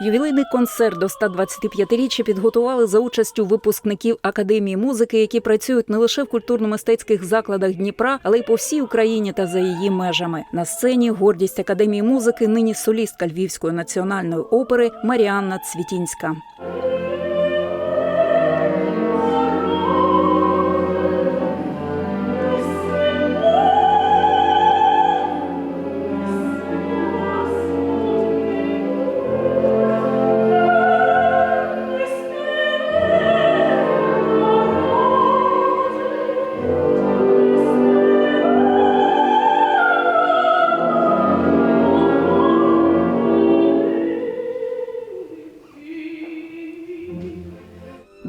Ювілейний концерт до 125-річчя підготували за участю випускників академії музики, які працюють не лише в культурно-мистецьких закладах Дніпра, але й по всій Україні та за її межами. На сцені гордість академії музики нині солістка Львівської національної опери Маріанна Цвітінська.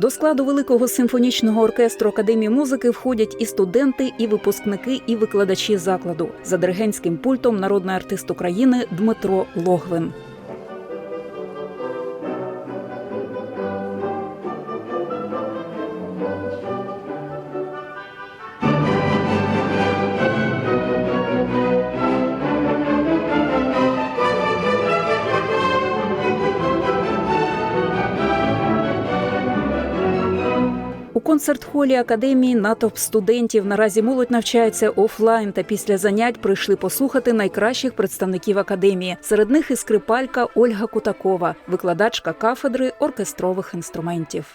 До складу великого симфонічного оркестру академії музики входять і студенти, і випускники, і викладачі закладу. За диригентським пультом народний артист України Дмитро Логвин. У концерт-холі академії натовп студентів наразі молодь навчається офлайн та після занять прийшли послухати найкращих представників академії. Серед них і скрипалька Ольга Кутакова, викладачка кафедри оркестрових інструментів.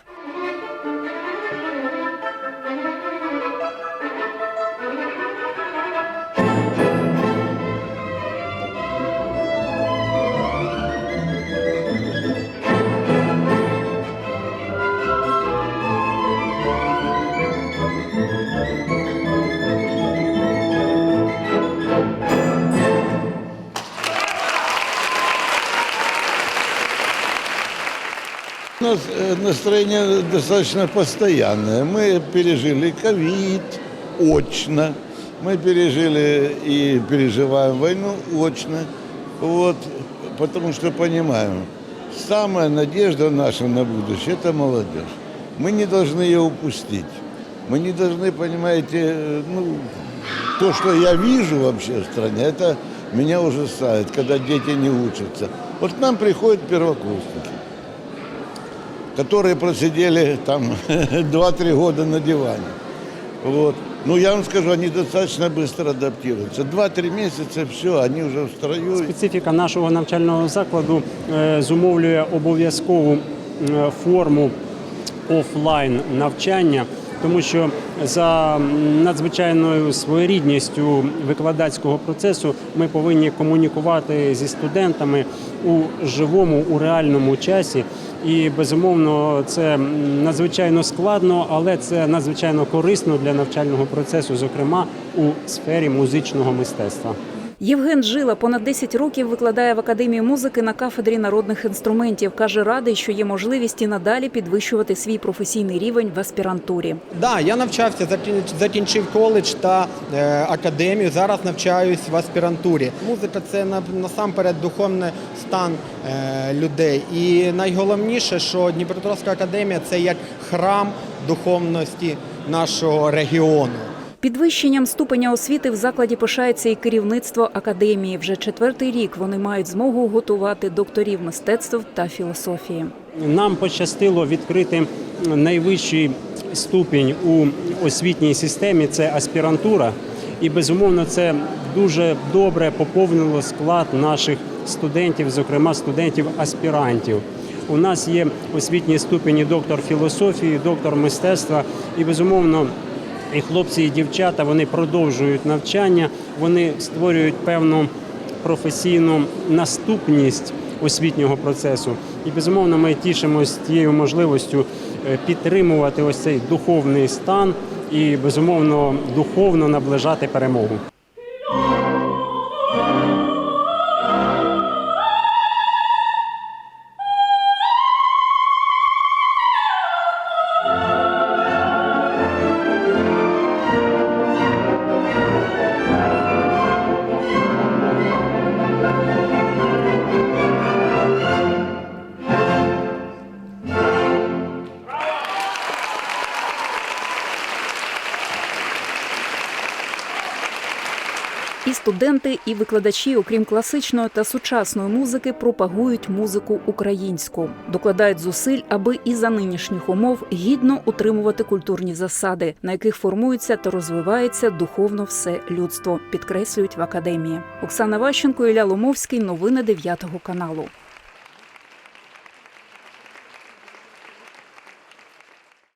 Нас э, настроение достаточно постоянное. Мы пережили ковид очно, мы пережили и переживаем войну очно. Вот, потому что понимаем, самая надежда наша на будущее – это молодежь. Мы не должны ее упустить. Мы не должны, понимаете, э, ну, то, что я вижу вообще в стране, это меня ужасает, когда дети не учатся. Вот к нам приходят первокурсники которые просидели там 2-3 года на диване. Вот. Ну, я вам скажу, они достаточно быстро адаптируются. 2-3 месяца, все, они уже в строю. Специфіка нашого навчального закладу е, зумовлює обов'язкову форму офлайн навчання, тому що за надзвичайною своєрідністю викладацького процесу ми повинні комунікувати зі студентами у живому, у реальному часі. І безумовно це надзвичайно складно, але це надзвичайно корисно для навчального процесу, зокрема у сфері музичного мистецтва. Євген Жила понад 10 років викладає в академії музики на кафедрі народних інструментів. каже, радий, що є можливість і надалі підвищувати свій професійний рівень в аспірантурі. Да, я навчався, закін- закінчив коледж та е, академію. Зараз навчаюсь в аспірантурі. Музика це на- насамперед духовний стан е, людей. І найголовніше, що Дніпропетровська академія це як храм духовності нашого регіону. Підвищенням ступеня освіти в закладі пишається і керівництво академії. Вже четвертий рік вони мають змогу готувати докторів мистецтв та філософії. Нам пощастило відкрити найвищий ступінь у освітній системі це аспірантура. І безумовно це дуже добре поповнило склад наших студентів, зокрема студентів-аспірантів. У нас є освітні ступені доктор філософії, доктор мистецтва і безумовно. І хлопці, і дівчата вони продовжують навчання, вони створюють певну професійну наступність освітнього процесу. І безумовно, ми тішимося тією можливістю е, підтримувати ось цей духовний стан і безумовно духовно наближати перемогу. Студенти і викладачі, окрім класичної та сучасної музики, пропагують музику українську, докладають зусиль, аби і за нинішніх умов гідно утримувати культурні засади, на яких формується та розвивається духовно все людство, підкреслюють в академії. Оксана Ващенко, Ілля Ломовський. Новини 9 каналу.